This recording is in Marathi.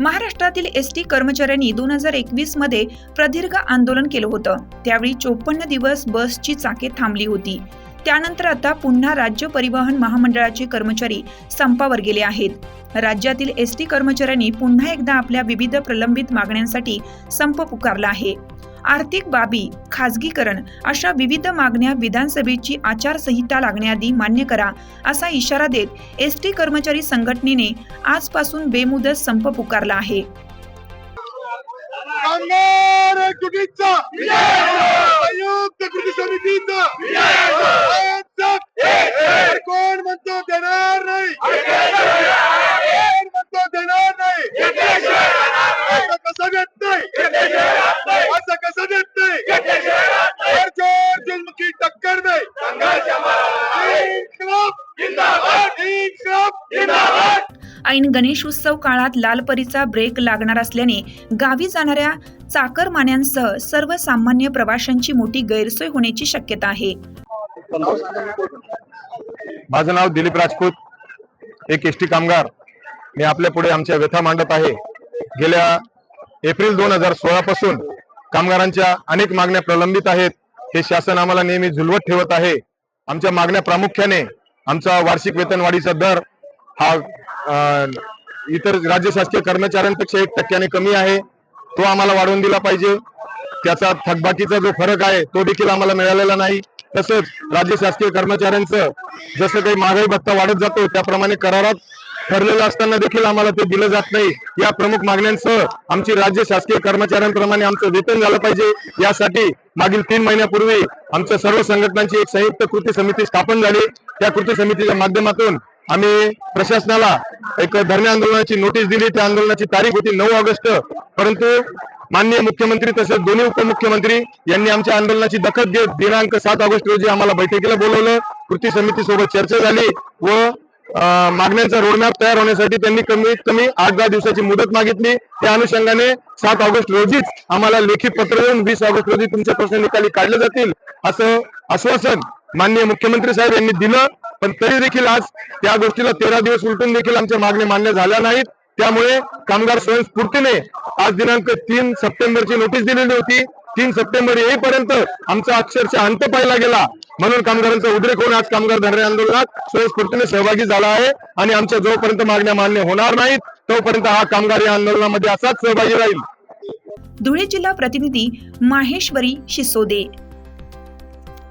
महाराष्ट्रातील एस टी कर्मचाऱ्यांनी दोन हजार एकवीसमध्ये प्रदीर्घ आंदोलन केलं होतं. त्यावेळी चोपन्न दिवस बसची चाके थांबली होती. त्यानंतर आता पुन्हा राज्य परिवहन महामंडळाचे कर्मचारी संपावर गेले आहेत. राज्यातील एस टी कर्मचाऱ्यांनी पुन्हा एकदा आपल्या विविध प्रलंबित मागण्यांसाठी संप पुकारला आहे. आर्थिक बाबी खाजगीकरण अशा विविध मागण्या विधानसभेची आचारसंहिता लागण्याआधी मान्य करा असा इशारा देत एस टी कर्मचारी संघटनेने आजपासून बेमुदत संप पुकारला आहे. संयुक्त कृती समितीचा. ऐन गणेश उत्सव काळात लालपरीचा ब्रेक लागणार असल्याने गावी जाणाऱ्या चाकरमान्यांसह सर्वसामान्य प्रवाशांची मोठी गैरसोय होण्याची शक्यता आहे. माझं नाव दिलीप राजपूत. एक एसटी कामगार. मी आपल्या पुढे आमच्या व्यथा मांडत आहे. गेल्या एप्रिल दोन हजार सोळा पासून कामगारांच्या अनेक मागण्या प्रलंबित आहेत. हे शासन आम्हाला नेहमी झुलवत ठेवत आहे. आमच्या मागण्या प्रामुख्याने आमचा वार्षिक वेतनवाढीचा दर हा इतर राज्य शासकीय कर्मचाऱ्यांपेक्षा एक टक्क्याने कमी आहे. तो आम्हाला वाढवून दिला पाहिजे. त्याचा थकबाकीचा जो फरक आहे तो देखील आम्हाला मिळालेला नाही. तसंच राज्य शासकीय कर्मचाऱ्यांचं जसं काही महागाई भत्ता वाढत जातो त्याप्रमाणे करारात ठरलेलं असताना देखील आम्हाला ते दिलं जात नाही. या प्रमुख मागण्यांसह आमची राज्य शासकीय कर्मचाऱ्यांप्रमाणे आमचं वेतन झालं पाहिजे. यासाठी मागील तीन महिन्यापूर्वी आमच्या सर्व संघटनांची एक संयुक्त कृती समिती स्थापन झाली. त्या कृती समितीच्या माध्यमातून आम्ही प्रशासनाला एक धरणे आंदोलनाची नोटीस दिली. त्या आंदोलनाची तारीख होती नऊ ऑगस्ट. परंतु माननीय मुख्यमंत्री तसेच दोन्ही उपमुख्यमंत्री यांनी आमच्या आंदोलनाची दखल घेत दिनांक सात ऑगस्ट रोजी आम्हाला बैठकीला बोलवलं. कृती समिती सोबत चर्चा झाली व मागण्यांचा रोडमॅप तयार होण्यासाठी त्यांनी कमीत कमी आठ दहा दिवसाची मुदत मागितली. त्या अनुषंगाने सात ऑगस्ट रोजीच आम्हाला लेखी पत्र देऊन वीस ऑगस्ट रोजी तुमचे प्रश्न निकाली काढले जातील असं आश्वासन माननीय मुख्यमंत्री साहेब यांनी दिलं. पण तरी देखील आज त्या गोष्टीला तेरा दिवस उलटून देखील आमच्या मागण्या मान्य झाल्या नाहीत. त्यामुळे कामगार स्वयंस्फूर्तीने आज दिनांक तीन सप्टेंबरची नोटीस दिलेली होती. तीन सप्टेंबर येईपर्यंत आमचा अक्षरशः अंत पाहिला गेला. म्हणून कामगारांचा उद्रेक होऊन आज कामगार धरणे आंदोलनात स्वयंस्फूर्तीने सहभागी झाला आहे आणि आमच्या जोपर्यंत मागण्या मान्य होणार नाहीत तोपर्यंत हा कामगार या आंदोलनामध्ये असाच सहभागी राहील. धुळे जिल्हा प्रतिनिधी माहेश्वरी शिसोदे.